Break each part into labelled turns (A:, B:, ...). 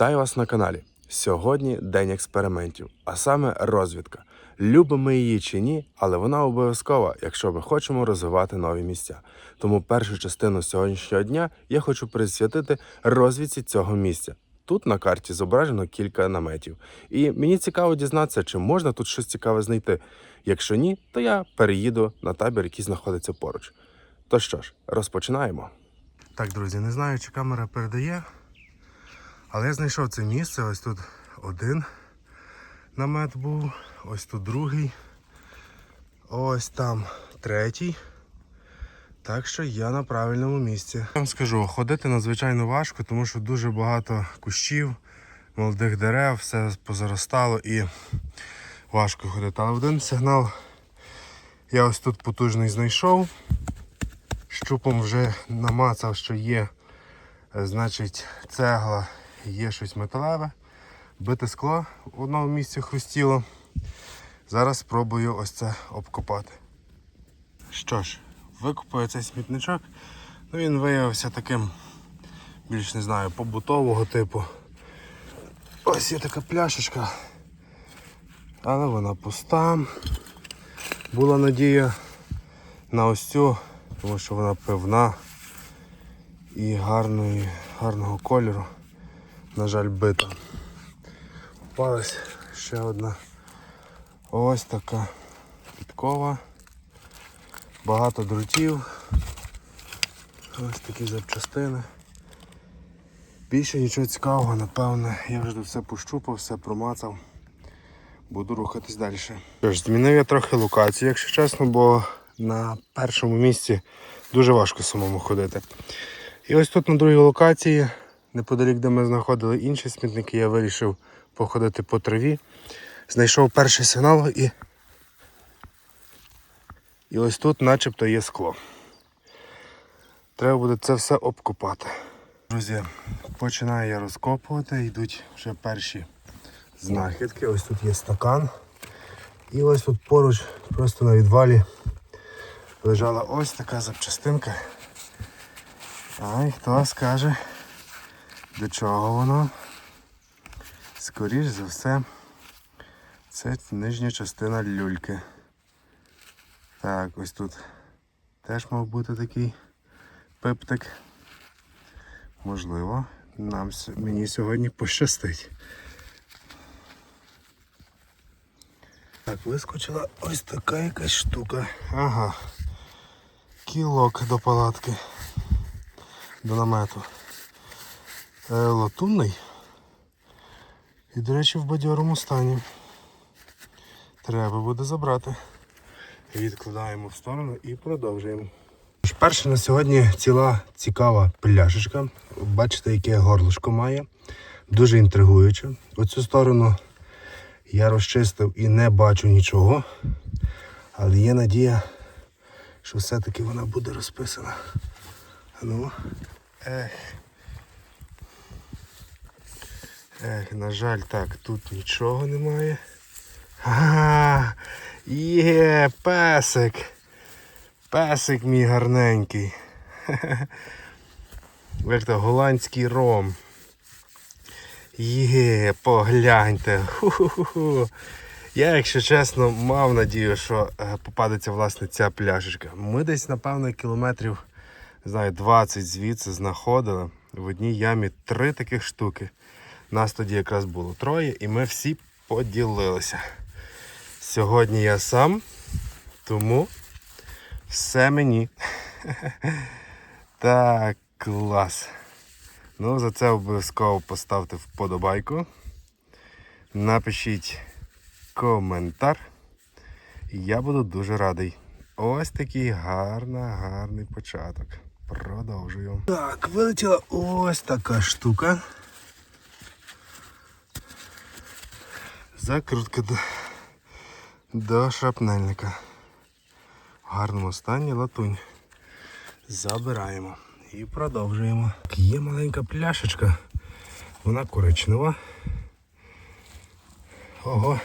A: Вітаю вас на каналі. Сьогодні день експериментів, а саме розвідка. Любимо її чи ні, але вона обов'язкова, якщо ми хочемо розвивати нові місця. Тому першу частину сьогоднішнього дня я хочу присвятити розвідці цього місця. Тут на карті зображено кілька наметів, і мені цікаво дізнатися, чи можна тут щось цікаве знайти. Якщо ні, то я переїду на табір, який знаходиться поруч. То що ж, розпочинаємо. Так, друзі, не знаю, чи камера передає, але я знайшов це місце. Ось тут один намет був, ось тут другий, ось там третій. Так що я на правильному місці. Я вам скажу, ходити надзвичайно важко, тому що дуже багато кущів, молодих дерев, все позаростало і важко ходити. Але один сигнал я ось тут потужний знайшов. Щупом вже намацав, що є, е, значить, цегла, є щось металеве. Бите скло в одному місці хрустіло. Зараз спробую ось це обкопати. Що ж, викопаю цей смітничок. Ну, він виявився таким, більш не знаю, побутового типу. Ось є така пляшечка, але вона пуста. Була надія на ось цю, тому що вона пивна і гарної, гарного кольору. На жаль, бита. Попалась ще одна ось така підкова. Багато дротів. Ось такі запчастини. Більше нічого цікавого, напевне. Я вже все пощупав, все промацав. Буду рухатись далі. Змінив я трохи локацію, якщо чесно, бо на першому місці дуже важко самому ходити. І ось тут на другій локації, неподалік, де ми знаходили інші смітники, я вирішив походити по траві. Знайшов перший сигнал і. І ось тут начебто є скло. Треба буде це все обкопати. Друзі, починаю я розкопувати, йдуть вже перші знахідки. Ось тут є стакан. І ось тут поруч, просто на відвалі, лежала ось така запчастинка. Ай, хто скаже, до чого воно? Скоріш за все, це нижня частина люльки. Так, ось тут теж мав бути такий пиптик. Можливо, нам мені сьогодні пощастить. Так, вискочила ось така якась штука. Ага. Кілок до палатки. До намету. Е, латунний. І, до речі, в бадьорому стані. Треба буде забрати. Відкладаємо в сторону і продовжуємо. Перше на сьогодні ціла цікава пляшечка. Бачите, яке горлышко має. Дуже інтригуюче. Оцю сторону я розчистив і не бачу нічого. Але є надія, що все-таки вона буде розписана. Ну. Ех. Ех, на жаль, так, тут нічого немає. Ага, є, песик. Песик мій гарненький. Як то голландський ром. Є, погляньте. Ху-ху-ху. Я, якщо чесно, мав надію, що е, попадеться власне ця пляшечка. Ми десь, напевно, кілометрів знаю, 20 звідси знаходили. В одній ямі три таких штуки. Нас тоді якраз було троє, і ми всі поділилися. Сьогодні я сам, тому все мені. Так, клас. Ну, за це обов'язково поставте вподобайку. Напишіть коментар. Я буду дуже радий. Ось такий гарна, гарний початок. Продовжую. Так, вилетіла ось така штука. Закрутка до, до шрапнельника. В гарному стані латунь. Забираємо і продовжуємо. Є маленька пляшечка. Вона коричнева. Ого.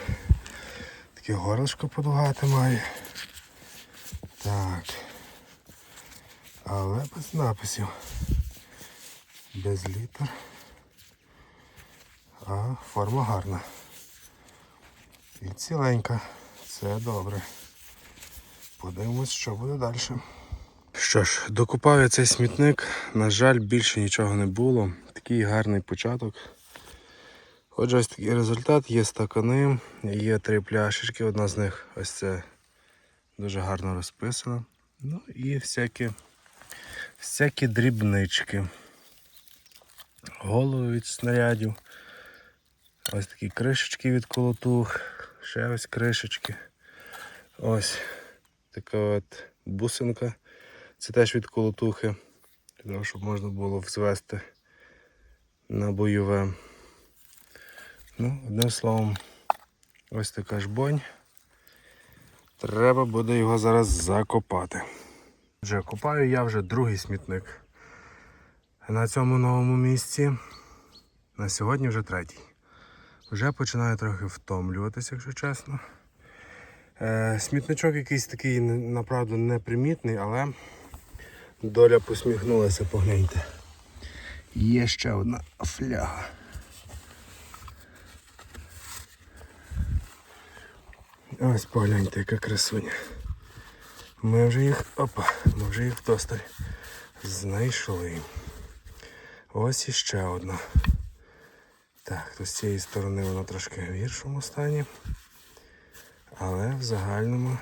A: Таке горлышко подугати має. Так. Але без написів. Без літер. А форма гарна. І ціленька. Це добре. Подивимось, що буде далі. Що ж, докупав я цей смітник. На жаль, більше нічого не було. Такий гарний початок. Отже, ось такий результат. Є стакани, є три пляшечки. Одна з них ось це дуже гарно розписана. Ну і всякі, всякі дрібнички. Голови від снарядів. Ось такі кришечки від колотух. Ще ось кришечки. Ось така от бусинка. Це теж від колотухи. Для того, щоб можна було взвести на бойове. Ну, одним словом, ось така ж бонь. Треба буде його зараз закопати. Вже копаю я вже другий смітник. На цьому новому місці. На сьогодні вже третій. Вже починаю трохи втомлюватися, якщо чесно. Е, смітничок якийсь такий, направду, непримітний, але доля посміхнулася, погляньте. Є ще одна фляга. Ось погляньте, яка красуня. Ми вже їх. Опа, ми вже їх вдосталь знайшли. Ось іще одна. Так, то з цієї сторони вона трошки в гіршому стані. Але в загальному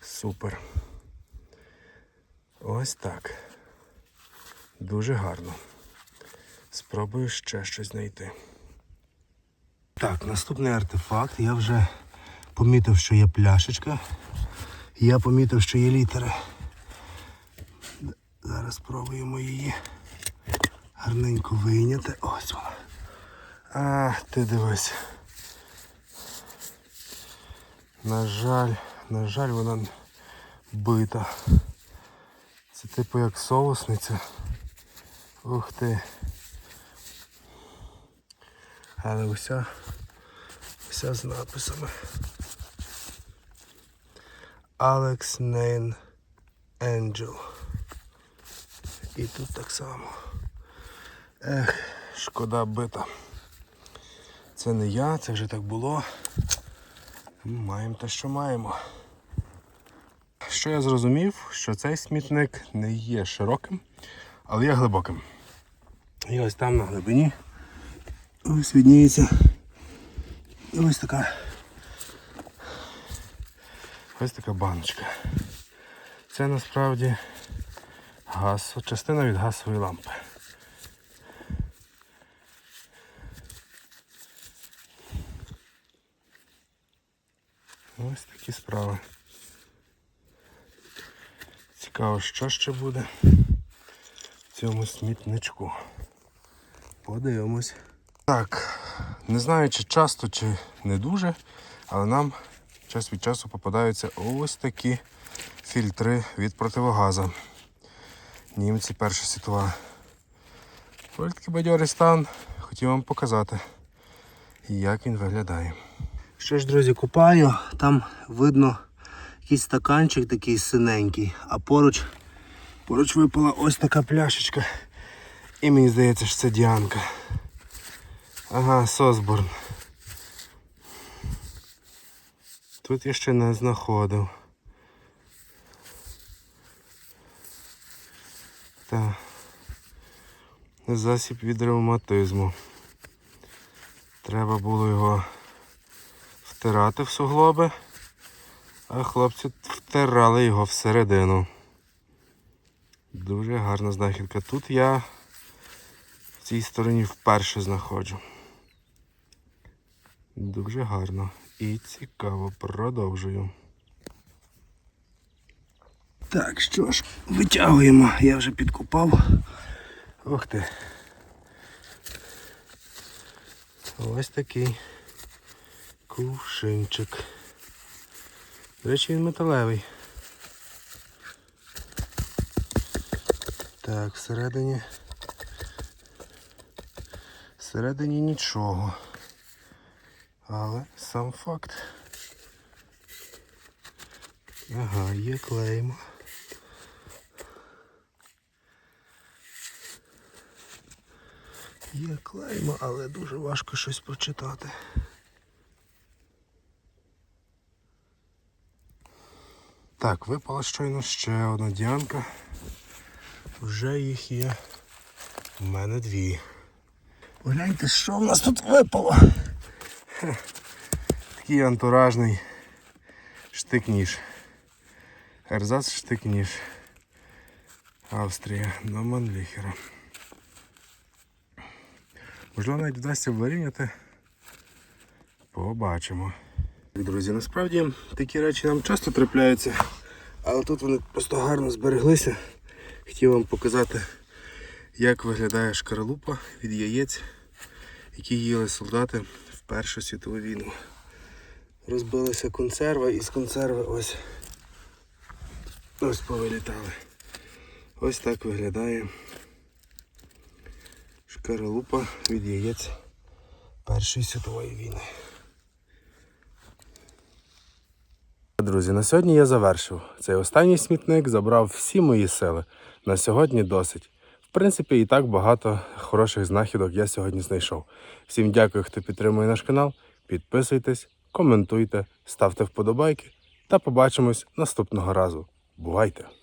A: супер. Ось так. Дуже гарно. Спробую ще щось знайти. Так, наступний артефакт. Я вже помітив, що є пляшечка. Я помітив, що є літери. Зараз спробуємо її гарненько вийняти. Ось вона. А, ти дивись. На жаль, на жаль, вона бита. Це типу як соусниця. Ух ти. Але уся, вся з написами. Alex Name Angel. І тут так само. Ех, шкода бита. Це не я, це вже так було. Маємо те, що маємо. Що я зрозумів, що цей смітник не є широким, але є глибоким. І ось там на глибині ось відніється ось така ось така баночка. Це насправді газ, частина від газової лампи. Ось такі справи. Цікаво, що ще буде в цьому смітничку. Подивимось. Так, не знаю, чи часто, чи не дуже, але нам час від часу попадаються ось такі фільтри від противогаза. Німці Перша світова. Ось такий бадьорий стан. Хотів вам показати, як він виглядає. Що ж, друзі, купаю, там видно якийсь стаканчик такий синенький, а поруч, поруч випала ось така пляшечка. І мені здається, що це Діанка. Ага, Сосборн. Тут я ще не знаходив. Так. Засіб від ревматизму. Треба було його втирати в суглоби, а хлопці втирали його всередину. Дуже гарна знахідка. Тут я в цій стороні вперше знаходжу. Дуже гарно і цікаво. Продовжую. Так, що ж, витягуємо. Я вже підкупав. Ух ти. Ось такий кувшинчик. До речі, він металевий. Так, всередині. Всередині нічого. Але сам факт. Ага, є клеймо. Є клейма, але дуже важко щось прочитати. Так, випала щойно ще одна діанка. Вже їх є. У мене дві. Погляньте, що в нас тут випало. Такий антуражний штик-ніж. Ерзац штик-ніж. Австрія, до Манліхера. Можливо, навіть вдасться вирівняти. Побачимо. Друзі, насправді такі речі нам часто трапляються, але тут вони просто гарно збереглися. Хотів вам показати, як виглядає шкаралупа від яєць, які їли солдати в Першу світову війну. Розбилася консерва і з консерви ось, ось повилітали. Ось так виглядає шкаралупа від яєць Першої світової війни. Друзі, на сьогодні я завершив. Цей останній смітник забрав всі мої сили. На сьогодні досить. В принципі, і так багато хороших знахідок я сьогодні знайшов. Всім дякую, хто підтримує наш канал. Підписуйтесь, коментуйте, ставте вподобайки та побачимось наступного разу. Бувайте!